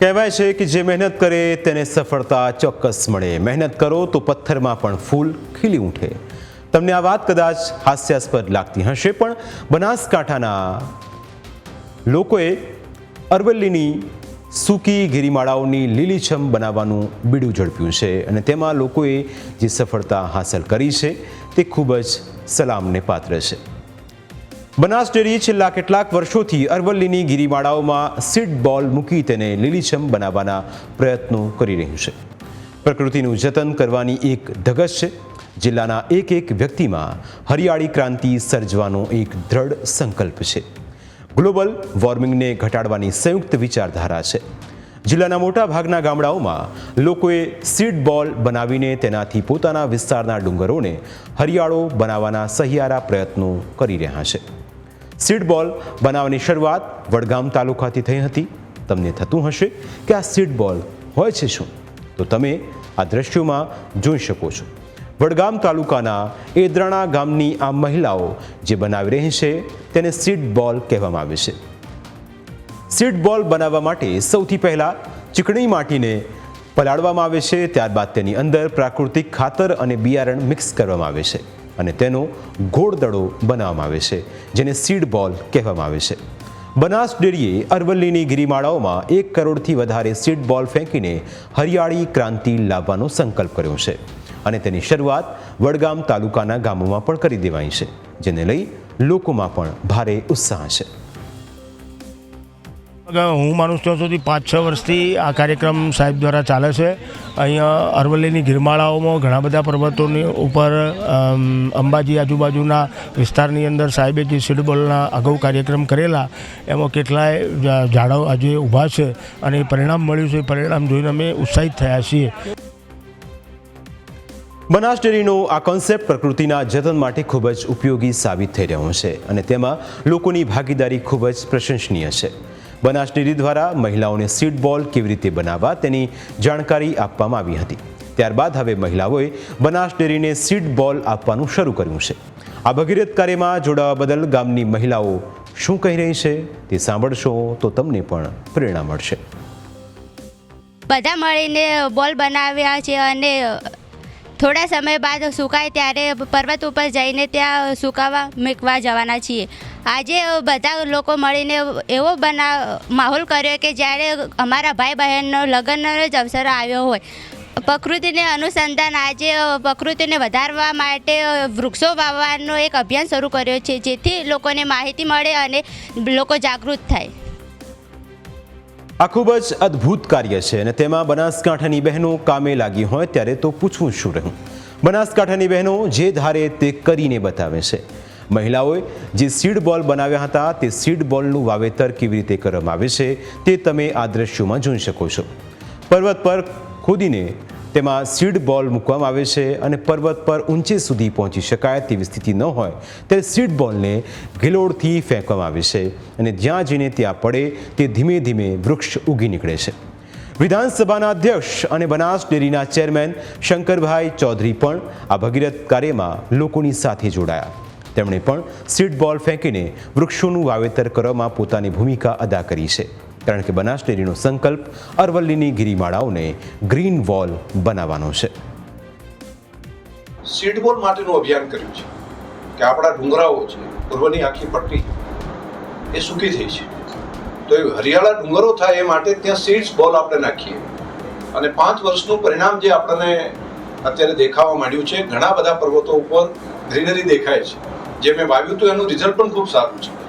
કહેવાય છે કે જે મહેનત કરે તેને સફળતા ચોક્કસ મળે. મહેનત કરો તો પથ્થરમાં પણ ફૂલ ખીલી ઉઠે. તમને આ વાત કદાચ હાસ્યાસ્પદ લાગતી હશે, પણ બનાસકાંઠાના લોકોએ અરવલ્લીની સૂકી ગિરિમાળાઓની લીલીછમ બનાવવાનું બીડું ઝડપ્યું છે અને તેમાં લોકોએ જે સફળતા હાંસલ કરી છે તે ખૂબ જ સલામને પાત્ર છે. બનાસ ડેરી છેલ્લા કેટલાક વર્ષોથી અરવલ્લીની ગિરિમાળાઓમાં સીડ બોલ મૂકી તેને લીલીછમ બનાવવાના પ્રયત્નો કરી રહ્યું છે. પ્રકૃતિનું જતન કરવાની એક ધગશ છે. જિલ્લાના એક એક વ્યક્તિમાં હરિયાળી ક્રાંતિ સર્જવાનો એક દ્રઢ સંકલ્પ છે. ગ્લોબલ વોર્મિંગને ઘટાડવાની સંયુક્ત વિચારધારા છે. જિલ્લાના મોટા ભાગના ગામડાઓમાં લોકોએ સીડ બોલ બનાવીને તેનાથી પોતાના વિસ્તારના ડુંગરોને હરિયાળો બનાવવાના સહિયારા પ્રયત્નો કરી રહ્યા છે. સીડ બોલ બનાવવાની શરૂઆત વડગામ તાલુકાથી થઈ હતી. તમને થતું હશે કે આ સીડ બોલ હોય છે શું? તો તમે આ દ્રશ્યોમાં જોઈ શકો છો. વડગામ તાલુકાના એદરાણા ગામની આ મહિલાઓ જે બનાવી રહી છે તેને સીડ બોલ કહેવામાં આવે છે. સીડ બોલ બનાવવા માટે સૌથી પહેલાં ચીકણી માટીને પલાળવામાં આવે છે. ત્યારબાદ તેની અંદર પ્રાકૃતિક ખાતર અને બિયારણ મિક્સ કરવામાં આવે છે. અને તેનો ગોળદડો બનાવવામાં આવે છે, જેને સીડ બોલ કહેવામાં આવે છે. બનાસ ડેરીએ અરવલ્લીની ગિરિમાળાઓમાં એક કરોડથી વધારે સીડ બોલ ફેંકીને હરિયાળી ક્રાંતિ લાવવાનો સંકલ્પ કર્યો છે અને તેની શરૂઆત વડગામ તાલુકાના ગામોમાં પણ કરી દેવાઈ છે, જેને લઈ લોકોમાં પણ ભારે ઉત્સાહ છે. હું માનું ત્યાં સુધી પાંચ, છ વર્ષથી આ કાર્યક્રમ સાહેબ દ્વારા ચાલે છે. અહીંયા અરવલ્લીની ગિરમાળાઓમાં ઘણા બધા પર્વતોની ઉપર અંબાજી આજુબાજુના વિસ્તારની અંદર સાહેબે જે સીડબોલના અગાઉ કાર્યક્રમ કરેલા, એમાં કેટલાય ઝાડો આજે ઊભા છે અને પરિણામ મળ્યું છે. પરિણામ જોઈને અમે ઉત્સાહિત થયા છીએ. બનાસ ડેરીનો આ કોન્સેપ્ટ પ્રકૃતિના જતન માટે ખૂબ જ ઉપયોગી સાબિત થઈ રહ્યો છે અને તેમાં લોકોની ભાગીદારી ખૂબ જ પ્રશંસનીય છે. બનાસ ડેરી દ્વારા મહિલાઓને સીડ બોલ કેવી રીતે બનાવવા તેની જાણકારી આપવામાં આવી હતી. ત્યારબાદ હવે મહિલાઓએ બનાસ ડેરીને સીડ બોલ આપવાનું શરૂ કર્યું છે. આ ભગીરથ કાર્યમાં જોડાવા બદલ ગામની મહિલાઓ શું કહી રહી છે તે સાંભળશો તો તમને પણ પ્રેરણા મળશે. બધા મળીને બોલ બનાવ્યા છે અને થોડા સમય બાદ સુકાય ત્યારે પર્વત ઉપર જઈને ત્યાં સુકાવા મૂકવા જવાના છીએ. આજે બધા લોકો મળીને એવો બના, માહોલ કર્યો કે જ્યારે અમારા ભાઈ બહેનનો લગ્નનો જ અવસર આવ્યો હોય. પ્રકૃતિને અનુસંધાન આજે પ્રકૃતિને વધારવા માટે વૃક્ષો વાવવાનો એક અભિયાન શરૂ કર્યો છે, જેથી લોકોને માહિતી મળે અને લોકો જાગૃત થાય. આ ખૂબ જ અદ્ભુત કાર્ય છે અને તેમાં બનાસકાંઠાની બહેનો કામે લાગી હોય ત્યારે તો પૂછવું શું રહ્યું? બનાસકાંઠાની બહેનો જે ધારે તે કરીને બતાવે છે. મહિલાઓએ જે સીડ બોલ બનાવ્યા હતા તે સીડ બોલનું વાવેતર કેવી રીતે કરવામાં આવે છે તે તમે આ દ્રશ્યોમાં જોઈ શકો છો. પર્વત પર ખોદીને તેમાં સીડ બોલ મૂકવામાં આવે છે અને પર્વત પર ઊંચે સુધી પહોંચી શકાય તેવી સ્થિતિ ન હોય ત્યારે સીડ બોલને ગિલોડથી ફેંકવામાં આવે છે અને જ્યાં જઈને ત્યાં પડે તે ધીમે ધીમે વૃક્ષ ઉગી નીકળે છે. વિધાનસભાના અધ્યક્ષ અને બનાસ ડેરીના ચેરમેન શંકરભાઈ ચૌધરી પણ આ ભગીરથ કાર્યમાં લોકોની સાથે જોડાયા. તેમણે પણ સીડ બોલ ફેંકીને વૃક્ષોનું વાવેતર કરવામાં પોતાની ભૂમિકા અદા કરી છે. કારણ કે બનાસ ડેરીનો સંકલ્પ અરવલ્લીની ગિરિમાળાઓને ગ્રીન વોલ બનાવવાનો છે. સીડબોલ માટેનું અભિયાન કર્યું છે કે આપણા ડુંગરાઓ છે, પૂર્વની આખી પટ્ટી એ સૂકી થઈ છે. તો એ હરિયાળા ડુંગરો થાય એ માટે ત્યાં સીડ્સ બોલ આપણે નાખીએ. અને પાંચ વર્ષનું પરિણામ જે આપણને અત્યારે દેખાવા માંડ્યું છે, ઘણા બધા પર્વતો ઉપર ગ્રીનરી દેખાય છે. જે મેં વાવ્યું હતું એનું રિઝલ્ટ પણ ખૂબ સારું છે.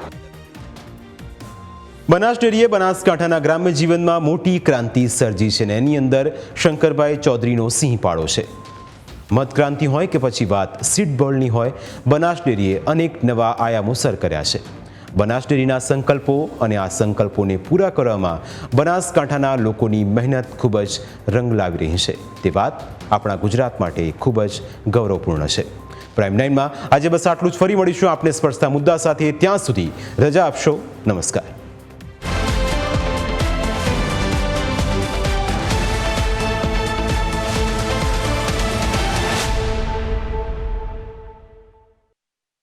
બનાસ ડેરીએ બનાસકાંઠાના ગ્રામ્ય જીવનમાં મોટી ક્રાંતિ સર્જી છે ને એની અંદર શંકરભાઈ ચૌધરીનો સિંહ પાડો છે. મતક્રાંતિ હોય કે પછી વાત સીટ બોલની હોય બનાસ ડેરીએ અનેક નવા આયામો સર કર્યા છે. બનાસ ડેરીના સંકલ્પો અને આ સંકલ્પોને પૂરા કરવામાં બનાસકાંઠાના લોકોની મહેનત ખૂબ જ રંગ લાવી રહી છે. તે વાત આપણા ગુજરાત માટે ખૂબ જ ગૌરવપૂર્ણ છે. પ્રાઇમ નાઇનમાં આજે બસ આટલું જ. ફરી મળીશું આપને સ્પર્શતા મુદ્દા સાથે. ત્યાં સુધી રજા આપશો. નમસ્કાર.